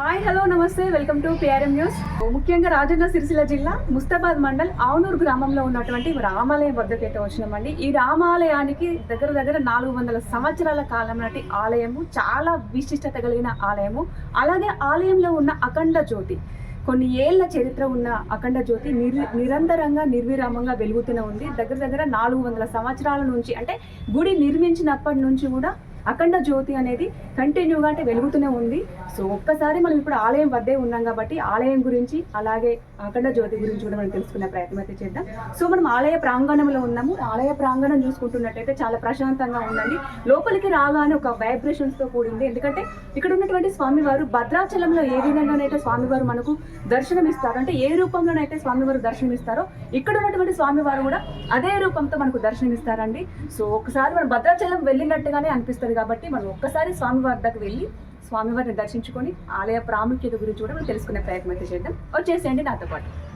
Hi hello నమస్తే. Welcome to PRM news ముఖ్యంగా రాజన్న సిరిసిల్ల జిల్లా ముస్తాబాద్ మండల్ ఆవునూరు గ్రామంలో ఉన్నటువంటి రామాలయం వద్దకైతే వచ్చినామండి. ఈ రామాలయానికి దగ్గర దగ్గర నాలుగు వందల సంవత్సరాల కాలం నాటి ఆలయము చాలా విశిష్టత కలిగిన ఆలయము. అలాగే ఆలయంలో ఉన్న అఖండ జ్యోతి కొన్ని ఏళ్ళ చరిత్ర ఉన్న అఖండ జ్యోతి నిర్ నిరంతరంగా నిర్విరామంగా వెలుగుతూనే ఉంది. దగ్గర దగ్గర నాలుగు వందల సంవత్సరాల నుంచి అంటే గుడి నిర్మించినప్పటి నుంచి కూడా అఖండ జ్యోతి అనేది కంటిన్యూగా అంటే వెలుగుతూనే ఉంది. సో ఒక్కసారి మనం ఇప్పుడు ఆలయం వద్దే ఉన్నాం కాబట్టి ఆలయం గురించి అలాగే అఖండ జ్యోతి గురించి కూడా మనం తెలుసుకునే ప్రయత్నం అయితే చేద్దాం. సో మనం ఆలయ ప్రాంగణంలో ఉన్నాము. ఆలయ ప్రాంగణం చూసుకుంటున్నట్టయితే చాలా ప్రశాంతంగా ఉందండి. లోపలికి రాగానే ఒక వైబ్రేషన్స్తో కూడింది. ఎందుకంటే ఇక్కడ ఉన్నటువంటి స్వామివారు భద్రాచలంలో ఏ విధంగానైతే స్వామివారు మనకు దర్శనం ఇస్తారు అంటే ఏ రూపంలోనైతే స్వామివారు దర్శనం ఇస్తారో ఇక్కడ ఉన్నటువంటి స్వామివారు కూడా అదే రూపంతో మనకు దర్శనం ఇస్తారండి సో ఒకసారి మనం భద్రాచలం వెళ్ళినట్టుగానే అనిపిస్తుంది. కాబట్టి మనం ఒక్కసారి స్వామివారి దగ్గర వెళ్ళి స్వామివారిని దర్శించుకొని ఆలయ ప్రాముఖ్యత గురించి కూడా మనం తెలుసుకునే ప్రయత్నం అయితే చేద్దాం. వచ్చేసేయండి నాతో పాటు.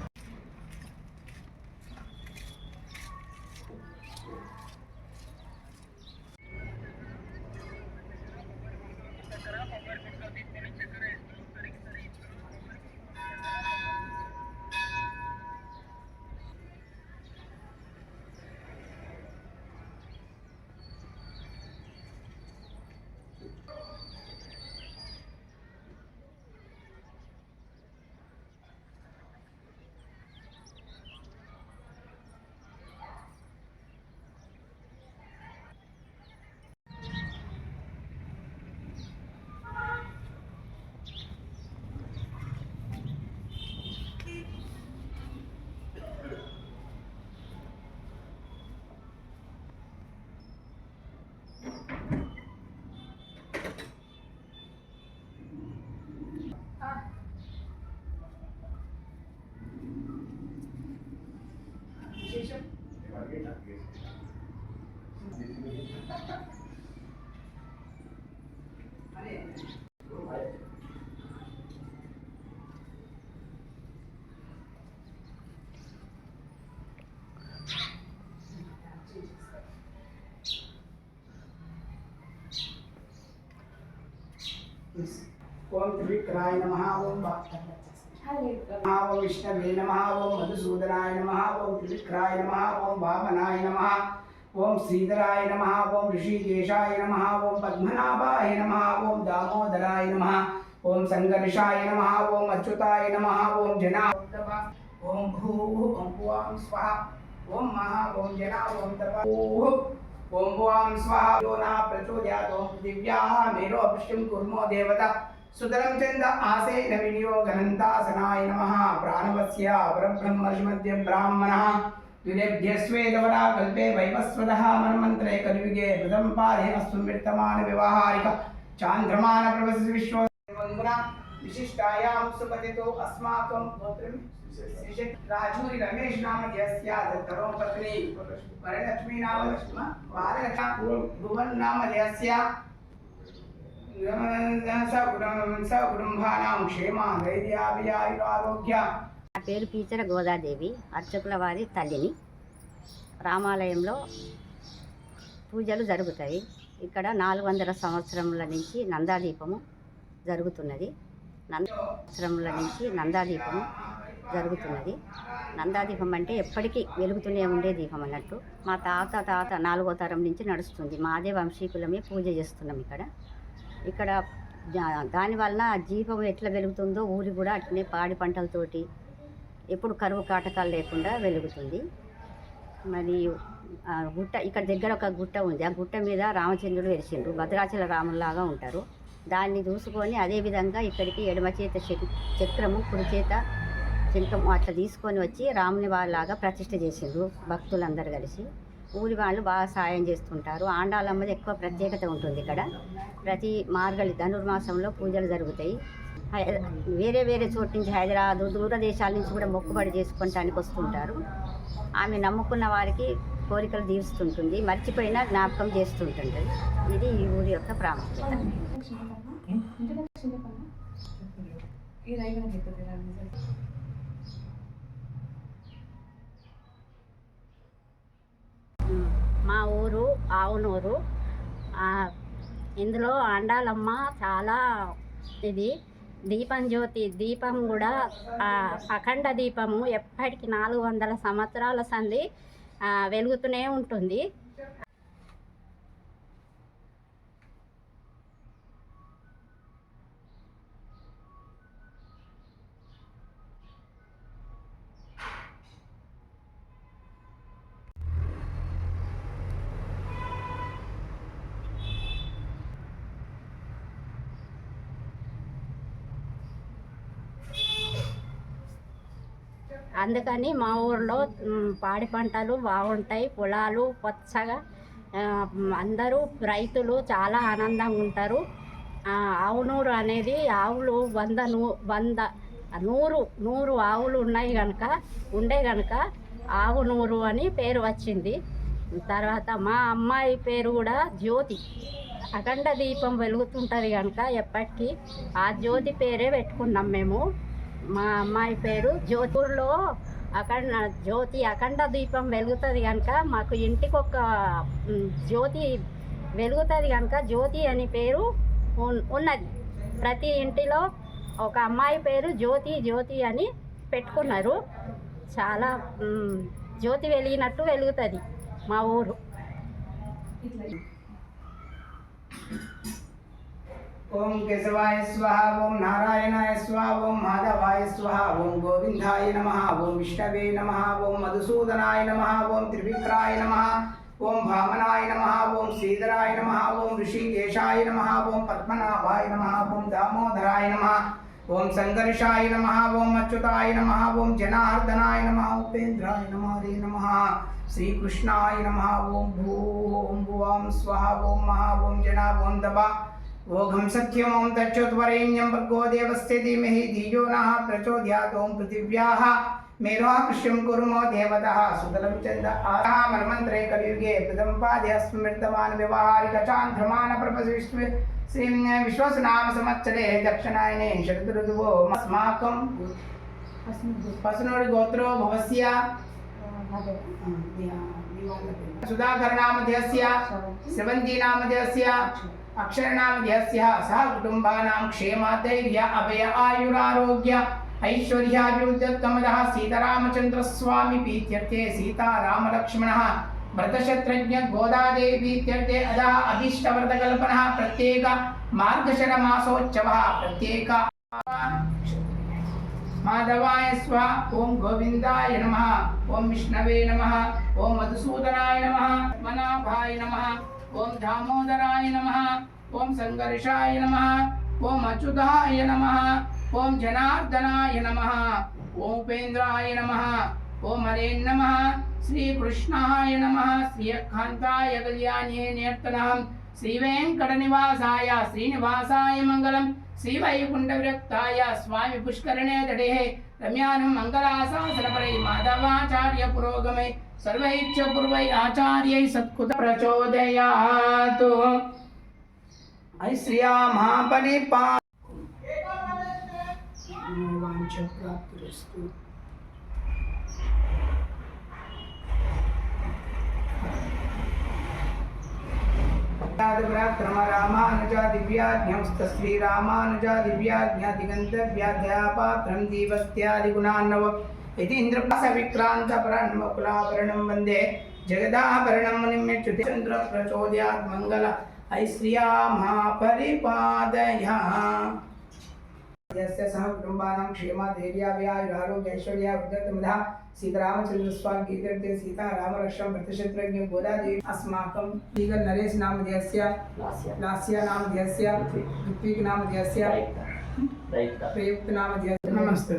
ओम त्रिविक्राय नमः ओम ओम विष्णवे नमः ओम मधुसूदनाय नमः ओम त्रिविक्राय नमः ओम वामनाय नमः ओम श्रीधराय नमः ओम ऋषिकेशाय नमः ओम पद्मनाभाय नमः ओम दामोदराय नमः ओम संघर्षाय नमः ओम अच्युताय नमः ओम जना ओम भू ओम पुआं स्वाहा ओम महा ओम जना సుతరం చంద ఆసేన వినియో ఘనంతాసనాయ నమ. ప్రాణవస్య పరబ్రహ్మర్షిమధ్య బ్రాహ్మణ. ద్విరేభ్యస్వేదవరా కల్పే వైవస్వత మన్మంత్రే కలియుగే మృదం పాదేన సంవిత్తమాన వ్యవహారిక. చాంద్రమాన ప్రవసి విశ్వ విశిష్టాయాం సుపతితో అస్మాకం గోత్రం రాజూరి రమేష్ నామ జస్యా దత్తరో పత్ని. వరలక్ష్మి నామ భువన్ నామ జస్యా సకుటుంబానాం ధైర్యాభియాయురారోగ్య నా పేరు పీచర గోదాదేవి అర్చకుల వారి తల్లిని. రామాలయంలో పూజలు జరుగుతాయి. ఇక్కడ నాలుగు వందల సంవత్సరముల నుంచి నందాదీపము జరుగుతున్నది. నంద సంవత్సరముల నుంచి నందాదీపము జరుగుతున్నది. నందాదీపం అంటే ఎప్పటికీ వెలుగుతూనే ఉండే దీపం అన్నట్టు. మా తాత తాత నాలుగో తరం నుంచి నడుస్తుంది. మాదే వంశీకులమే పూజ చేస్తున్నాం ఇక్కడ. ఇక్కడ దా- దానివల్ల జీవం ఎట్లా వెలుగుతుందో ఊరి కూడా అట్లనే పాడి పంటలతోటి ఎప్పుడు కరువు కాటకాలు లేకుండా వెలుగుతుంది. మరి గుట్ట ఇక్కడ దగ్గర ఒక గుట్ట ఉంది. ఆ గుట్ట మీద రామచంద్రుడు వెలిసిండ్రు భద్రాచల రాములాగా ఉంటారు. దాన్ని చూసుకొని అదేవిధంగా ఇక్కడికి ఎడమ చేత చక్రము కుడి చేత శంఖము అట్లా తీసుకొని వచ్చి రాముని వాళ్ళలాగా ప్రతిష్ఠ చేసిండ్రు భక్తులందరూ కలిసి. ఊరి వాళ్ళు బాగా సాయం చేస్తుంటారు. ఆండాలమ్మది ఎక్కువ ప్రత్యేకత ఉంటుంది ఇక్కడ. ప్రతి మార్గళి ధనుర్మాసంలో పూజలు జరుగుతాయి. హై- వేరే వేరే చోటు నుంచి హైదరాబాద్ దూర దేశాల నుంచి కూడా మొక్కుబడి చేసుకోవటానికి వస్తుంటారు. ఆమె నమ్ముకున్న వారికి కోరికలు తీరుస్తుంటుంది. మర్చిపోయినా జ్ఞాపకం చేస్తుంటుంది. ఇది ఈ ఊరి యొక్క ప్రాముఖ్యత. మా ఊరు ఆవునూరు. ఇందులో అండాలమ్మ చాలా ఇది. దీపం జ్యోతి దీపం కూడా అఖండ దీపము ఎప్పటికి నాలుగు వందల సంవత్సరాల సంది వెలుగుతూనే ఉంటుంది. అందుకని మా ఊర్లో పాడి పంటలు బాగుంటాయి పొలాలు పచ్చగా అందరూ రైతులు చాలా ఆనందంగా ఉంటారు. ఆవునూరు అనేది ఆవులు వంద నూ వంద నూరు నూరు ఆవులు ఉన్నాయి కనుక ఉండే కనుక ఆవు నూరు అని పేరు వచ్చింది. తర్వాత మా అమ్మాయి పేరు కూడా జ్యోతి. అఖండ దీపం వెలుగుతుంటుంది కనుక ఎప్పటికీ ఆ జ్యోతి పేరే పెట్టుకున్నాం మేము. మా అమ్మాయి పేరు జ్యోతిలో అఖండ జ్యోతి అఖండ దీపం వెలుగుతుంది కనుక మాకు ఇంటికి ఒక జ్యోతి వెలుగుతుంది కనుక జ్యోతి అని పేరు ఉన్- ఉన్నది. ప్రతి ఇంటిలో ఒక అమ్మాయి పేరు జ్యోతి జ్యోతి అని పెట్టుకున్నారు. చాలా జ్యోతి వెలిగినట్టు వెలుగుతుంది మా ఊరు. ఓం కేశవాయ స్వహ ఓం నారాయణాయ స్వహ ఓం మాధవాయ స్వహ ఓం గోవిందాయ నమ ఓం విష్ణవే నమ ఓం మధుసూదనాయ నమ ఓం త్రివిక్రాయ నమ ఓం భామనాయ నమ ఓం శ్రీధరాయ నమ ఓం ఋషికేశాయ నమ ఓం పద్మనాభాయ నమ ఓం దామోదరాయ నమ ఓం సంఘర్షాయ నమ ఓం అచ్యుతాయ నమ ఓం జనార్దనాయ నమ ఉపేంద్రాయ నమ హరే నమ శ్రీకృష్ణాయ నమ ఓం భూ ఓం భువాం స్వహ ఓం మహా ఓం జనా ఓం దబా ओघं सख्यम ओं तच्चोत्वरेण्यं भर्गो धीमहि धियो नः प्रचोदयात् ॐ पृथिव्याः मेरोकृष्यं कुर्मो देवतः। सुतलं चन्द आः मन्मन्त्रे कलियुगे प्रथम पादे स्मृतवान् व्यवहारिकचान्द्रमान प्रपश्व श्रीं विश्वसनाम समच्चले दक्षिणायने शरदृदुवो अस्माकं पसुनोर्गोत्रो भवस्य। अं, अं, सुधाकरनामधेयस्य स्रवन्तीनामधेयस्य अक्षरणाम यस्यः सः कुटुम्बानां क्षेमाधैर्य अभय, आयुरारोग्य ऐश्वर्याभिवृद्धितमदः सीतारामचन्द्रस्वामीपीत्यर्थे सीतारामलक्ष्मणः, व्रतशत्रज्ञ गोदादेवीत्यर्थे अधः प्रत्येक मार्गशरमासोत्सवः, प्रत्येक माधवाय स्व ॐ गोविन्दाय नमः ओम नमः मधुसूदनाय नमः, मनाभाय नमः। ఓం దామోదరాయ నమ ఓం సంఘర్షాయ నమ ఓం అచ్యుతాయ నమ ఓం జనార్దనాయ నమ ఓం ఉపేంద్రాయ నమ ఓం హరే నమ శ్రీకృష్ణాయ నమ శ్రీయకాంతాయ కళ్యాణ్యే నేర్తనాం శ్రీవేంకటనివాసాయ శ్రీనివాసాయ మంగళం శ్రీవైకుంఠవిరక్తాయ స్వామి పుష్కరణే దడే రమ్యానం మంగళాశాసనపరై మాధవాచార్య పురోగమై సర్వైచ్చ పూర్వై ఆచార్యై సత్కుత ప్రచోదయాతు ఐశ్రియా మహాపరిపా పా पराक्रम रामानुजा दिव्याज्ञस्त श्रीरामानुजा दिव्याज्ञा दिगन्तव्याध्यापात्रं दीवस्त्यादिगुणान्नव इति इन्द्रपासविक्रान्तपराण्मुकुलाभरणं वन्दे जगदाभरणं मुनिम्यच्युति चन्द्रप्रचोदयात् मङ्गल ऐश्रियामापरिपादया यस्य सह कुटुम्बानां क्षेमा धैर्याव्यायुरारोग्यैश्वर्या उद्यतमुधा సీతరామచంద్ర స్వామి కీర్తనతే సీతారామరక్షం ప్రతిశత్రుఘ్న గోదాదేవి. అస్మాకం శ్రీగర్ నరేష్ నామధేయస్య లాస్య. నామధేయస్య ఋత్విక్ నామధేయస్య ప్రయుక్త నామ దేశ నమస్తే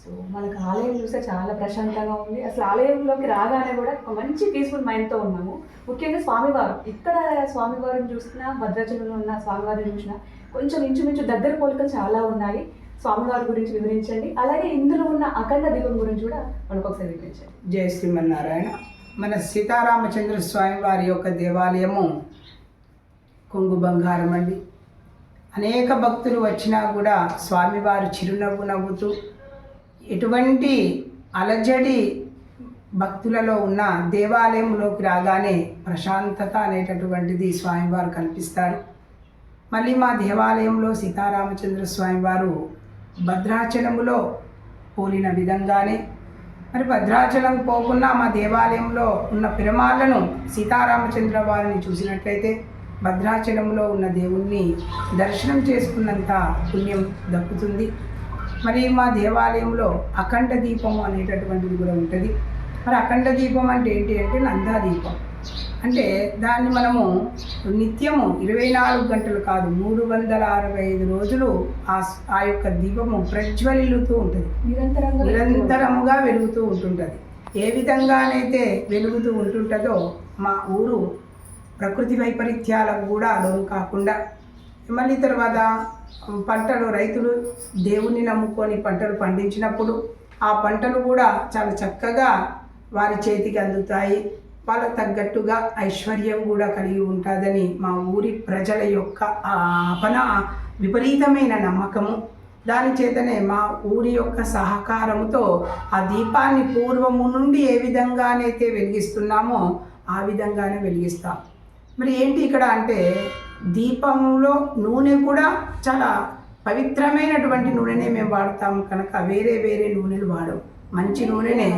సో మనకు ఆలయం చూస్తే చాలా ప్రశాంతంగా ఉంది. అసలు ఆలయంలోకి రాగానే కూడా ఒక మంచి పీస్ఫుల్ మైండ్తో ఉన్నాము. ముఖ్యంగా స్వామివారు. ఇక్కడ స్వామివారిని చూసినా భద్రాచలంలో ఉన్న స్వామివారిని చూసినా కొంచెం ఇంచుమించు దగ్గర పోలికలు చాలా ఉన్నాయి. స్వామివారి గురించి వివరించండి. అలాగే ఇందులో ఉన్న అఖండ దీపం గురించి కూడా మనకు ఒకసారి వివరించండి. జయ శ్రీమన్నారాయణ. మన సీతారామచంద్ర స్వామి వారి యొక్క దేవాలయము కొంగు బంగారం అండి. అనేక భక్తులు వచ్చినా కూడా స్వామివారు చిరునవ్వు నవ్వుతూ ఎటువంటి అలజడి భక్తులలో ఉన్న దేవాలయంలోకి రాగానే ప్రశాంతత అనేటటువంటిది స్వామివారు కల్పిస్తారు. మళ్ళీ మా దేవాలయంలో సీతారామచంద్ర స్వామివారు భద్రాచలములో పోలిన విధంగానే. మరి భద్రాచలం పోకుండా మా దేవాలయంలో ఉన్న పిరమాలను సీతారామచంద్ర వారిని చూసినట్లయితే భద్రాచలంలో ఉన్న దేవుణ్ణి దర్శనం చేసుకున్నంత పుణ్యం దక్కుతుంది. మరి మా దేవాలయంలో అఖండ దీపము అనేటటువంటిది కూడా ఉంటుంది. మరి అఖండ దీపం అంటే ఏంటి అంటే నందా దీపం అంటే దాన్ని మనము నిత్యము ఇరవై నాలుగు గంటలు కాదు మూడు వందల అరవై ఐదు రోజులు ఆ ఆ యొక్క దీపము ప్రజ్వలిల్లుతూ ఉంటుంది. నిరంతరంగా నిరంతరముగా వెలుగుతూ ఉంటుంటుంది. ఏ విధంగానైతే వెలుగుతూ ఉంటుంటుందో మా ఊరు ప్రకృతి వైపరీత్యాలకు కూడా లోను కాకుండా మళ్ళీ తర్వాత పంటలు రైతులు దేవుణ్ణి నమ్ముకొని పంటలు పండించినప్పుడు ఆ పంటలు కూడా చాలా చక్కగా వారి చేతికి అందుతాయి. వాళ్ళకు తగ్గట్టుగా ఐశ్వర్యం కూడా కలిగి ఉంటుందని మా ఊరి ప్రజల యొక్క ఆపన విపరీతమైన నమ్మకము. దాని చేతనే మా ఊరి యొక్క సహకారంతో ఆ దీపాన్ని పూర్వము నుండి ఏ విధంగానైతే వెలిగిస్తున్నామో ఆ విధంగానే వెలిగిస్తాం. మరి ఏంటి ఇక్కడ అంటే దీపంలో నూనె కూడా చాలా పవిత్రమైనటువంటి నూనెనే మేము వాడతాము కనుక వేరే వేరే నూనెలు వాడవు మంచి నూనెనే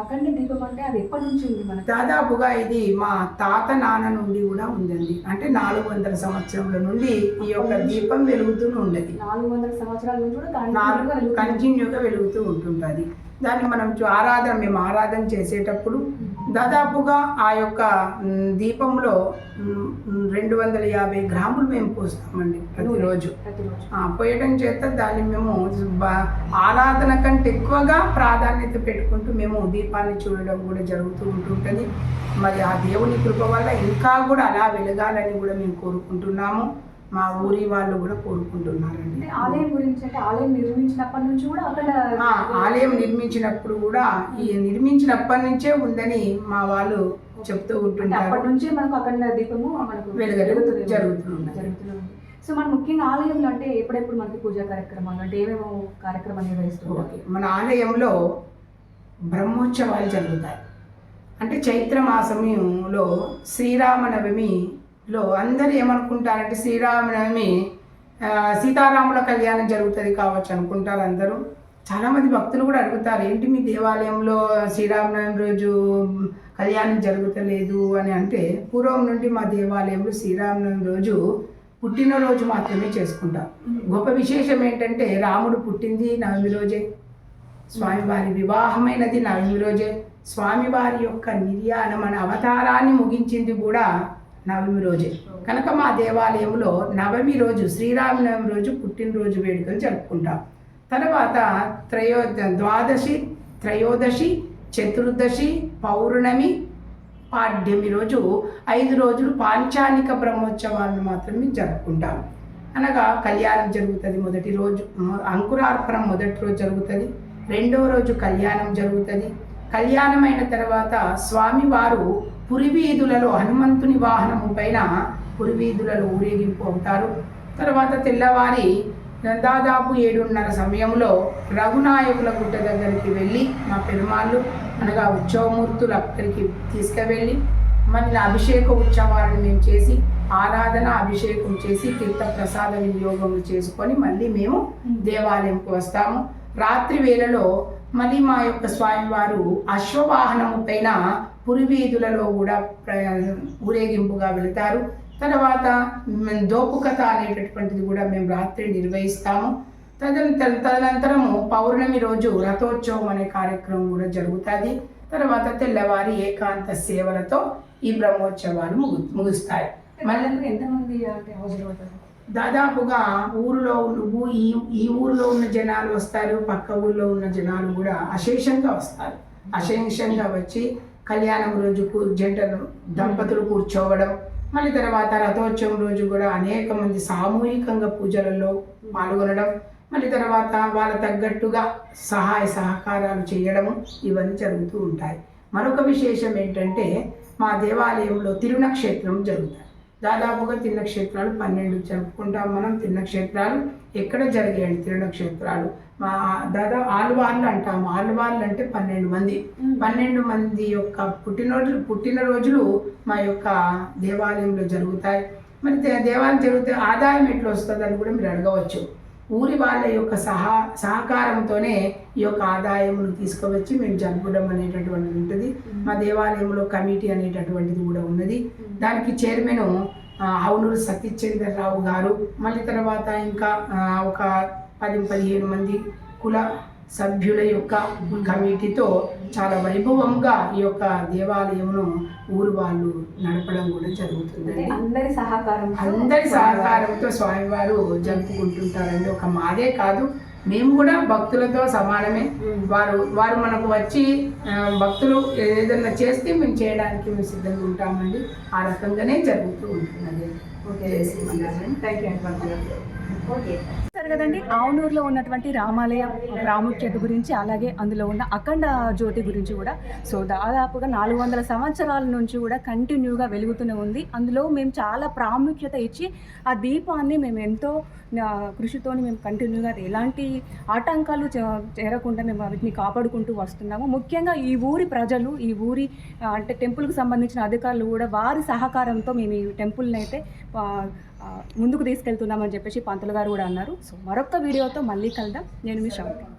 అఖండ దీపం అంటే అది ఎప్పటి నుంచి ఉంది మనకి? దాదాపుగా ఇది మా తాత నాన్న నుండి కూడా ఉందండి. అంటే నాలుగు వందల సంవత్సరముల నుండి ఈ యొక్క దీపం వెలుగుతూనే ఉండేది నాలుగు వందల సంవత్సరాల నుంచి కూడా నాలుగు. కంటిన్యూగా వెలుగుతూ ఉంటుంటుంది. దాన్ని మనం ఆరాధన మేము ఆరాధన చేసేటప్పుడు దాదాపుగా ఆ యొక్క దీపంలో రెండు వందల యాభై గ్రాములు మేము పోస్తామండి ప్రతిరోజు. పోయడం చేత దాన్ని మేము ఆరాధన కంటే ఎక్కువగా ప్రాధాన్యత పెట్టుకుంటూ మేము దీపాన్ని చూడడం కూడా జరుగుతూ ఉంటుంటుంది. మరి ఆ దేవుని కృప వల్ల ఇంకా కూడా అలా వెలగాలని కూడా మేము కోరుకుంటున్నాము. మా ఊరి వాళ్ళు కూడా కోరుకుంటున్నారండి. అంటే ఆలయం గురించి అంటే ఆలయం నిర్మించినప్పటి నుంచి కూడా అక్కడ ఆలయం నిర్మించినప్పుడు కూడా ఈ నిర్మించినప్పటి నుంచే ఉందని మా వాళ్ళు చెప్తూ ఉంటుంటారు. అప్పటి నుంచే మనకు అఖండ దీపము మనకు వెలుగుతుంది. జరుగుతుంది. సో మనం ముఖ్యంగా ఆలయంలో అంటే ఎప్పుడెప్పుడు మనకి పూజా కార్యక్రమాలు అంటే ఏమేమో కార్యక్రమాలు నిర్వహిస్తున్నారు ఓకే మన ఆలయంలో బ్రహ్మోత్సవాలు జరుగుతాయి. అంటే చైత్ర మాసంలో లో అందరూ ఏమనుకుంటారంటే శ్రీరామనవమి సీతారాముల కళ్యాణం జరుగుతుంది కావచ్చు అనుకుంటారు అందరూ. చాలామంది భక్తులు కూడా అడుగుతారు ఏంటి మీ దేవాలయంలో శ్రీరామనవమి రోజు కళ్యాణం జరుగుతలేదు? అని అంటే పూర్వం నుండి మా దేవాలయంలో శ్రీరామనవమి రోజు పుట్టినరోజు మాత్రమే చేసుకుంటాం. గొప్ప విశేషం ఏంటంటే రాముడు పుట్టింది నవమి రోజే. స్వామివారి వివాహమైనది నవమి రోజే. స్వామివారి యొక్క నిర్యాణం అనే అవతారాన్ని ముగించింది కూడా నవమి రోజే. కనుక మా దేవాలయంలో నవమి రోజు శ్రీరామనవమి రోజు పుట్టినరోజు వేడుకలు జరుపుకుంటాం. తర్వాత త్రయో ద్వాదశి త్రయోదశి చతుర్దశి పౌర్ణమి పాడ్యమి రోజు ఐదు రోజులు పాంచానిక బ్రహ్మోత్సవాలను మాత్రమే జరుపుకుంటాం. అనగా కళ్యాణం జరుగుతుంది మొదటి రోజు అంకురార్పణం మొదటి రోజు జరుగుతుంది రెండో రోజు కళ్యాణం జరుగుతుంది. కళ్యాణం అయిన తర్వాత స్వామివారు పురివీధులలో హనుమంతుని వాహనము పైన పురివీధులలో ఊరేగింపు అవుతారు. తర్వాత తెల్లవారి దాదాపు ఏడున్నర సమయంలో రఘునాయకుల గుట్ట దగ్గరికి వెళ్ళి మా పెరుమాళ్ళు అనగా ఉత్సవమూర్తులు అక్కడికి తీసుకువెళ్ళి మళ్ళీ అభిషేక ఉత్సవాలను మేము చేసి ఆరాధన అభిషేకం చేసి తీర్థ ప్రసాద వినియోగం చేసుకొని మళ్ళీ మేము దేవాలయంకు వస్తాము. రాత్రి వేళలో మళ్ళీ మా యొక్క స్వామివారు అశ్వవాహనము పైన పురివీధులలో కూడా ఊరేగింపుగా వెళతారు. తర్వాత మ్, దోపుకథ అనేటటువంటిది కూడా మేము రాత్రి నిర్వహిస్తాము. తదనంతర తదనంతరము పౌర్ణమి రోజు రథోత్సవం అనే కార్యక్రమం కూడా జరుగుతుంది. తర్వాత తెల్లవారి ఏకాంత సేవలతో ఈ బ్రహ్మోత్సవాలు ముగు ముగుస్తాయి. మళ్ళీ ఎంతమంది దాదాపుగా ఊరిలో ఈ ఈ ఊరిలో ఉన్న జనాలు వస్తారు. పక్క ఊర్లో ఉన్న జనాలు కూడా అశేషంగా వస్తారు. అశేషంగా వచ్చి కళ్యాణం రోజు జంటను జంటలు దంపతులు కూర్చోవడం మళ్ళీ తర్వాత రథోత్సవం రోజు కూడా అనేక మంది సామూహికంగా పూజలలో పాల్గొనడం మళ్ళీ తర్వాత వాళ్ళ తగ్గట్టుగా సహాయ సహకారాలు చేయడము ఇవన్నీ జరుగుతూ ఉంటాయి. మరొక విశేషం ఏంటంటే మా దేవాలయంలో తిరుణక్షేత్రం జరుగుతాయి దాదాపుగా తిరునక్షేత్రాలు పన్నెండు జరుపుకుంటాం మనం. తిరునక్షేత్రాలు ఎక్కడ జరిగాయండి తిరునక్షేత్రాలు. దాదాపు ఆలువార్లు అంటాం ఆలువార్లు అంటే పన్నెండు మంది. పన్నెండు మంది యొక్క పుట్టినరోజు పుట్టినరోజులు మా యొక్క దేవాలయంలో జరుగుతాయి. మరి దేవాలయం జరిగితే ఆదాయం ఎట్లా వస్తుంది అని కూడా మీరు అడగవచ్చు. ఊరి వాళ్ళ యొక్క సహా సహకారంతోనే ఈ యొక్క ఆదాయమును తీసుకువచ్చి మేము జరుపుకోవడం అనేటటువంటిది ఉంటుంది. మా దేవాలయంలో కమిటీ అనేటటువంటిది కూడా ఉన్నది. దానికి చైర్మన్ హౌనూరు సతీశ్చంద్రరావు గారు. మళ్ళీ తర్వాత ఇంకా ఒక పది పదిహేను మంది కుల సభ్యుల యొక్క కమిటీతో చాలా వైభవంగా ఈ యొక్క దేవాలయమును ఊరు వాళ్ళు నడపడం కూడా జరుగుతుందండి. అందరి సహకారం అందరి సహకారంతో స్వామివారు జరుపుకుంటుంటారండి. ఒక మాదే కాదు మేము కూడా భక్తులతో సమానమే. వారు వారు మనకు వచ్చి భక్తులు ఏదైనా చేస్తే మేము చేయడానికి మేము సిద్ధంగా ఉంటామండి. ఆ రకంగానే జరుగుతూ ఉంటున్నది ఓకే. థ్యాంక్ యూ అండి ఓకే. సరే కదండి ఆవునూరులో ఉన్నటువంటి రామాలయ ప్రాముఖ్యత గురించి అలాగే అందులో ఉన్న అఖండ జ్యోతి గురించి కూడా. సో దాదాపుగా నాలుగు వందల సంవత్సరాల నుంచి కూడా కంటిన్యూగా వెలుగుతూనే ఉంది. అందులో మేము చాలా ప్రాముఖ్యత ఇచ్చి ఆ దీపాన్ని మేము ఎంతో కృషితో కృషితోని మేము కంటిన్యూగా ఎలాంటి ఆటంకాలు చేరకుండా మేము వాటిని కాపాడుకుంటూ వస్తున్నాము. ముఖ్యంగా ఈ ఊరి ప్రజలు ఈ ఊరి అంటే టెంపుల్కి సంబంధించిన అధికారులు కూడా వారి సహకారంతో మేము ఈ టెంపుల్ని అయితే ముందుకు తీసుకెళ్తున్నామని చెప్పేసి పంతులు గారు కూడా అన్నారు. సో మరొక వీడియోతో మళ్ళీ కలుద్దాం. నేను మీ శ్రవంతి.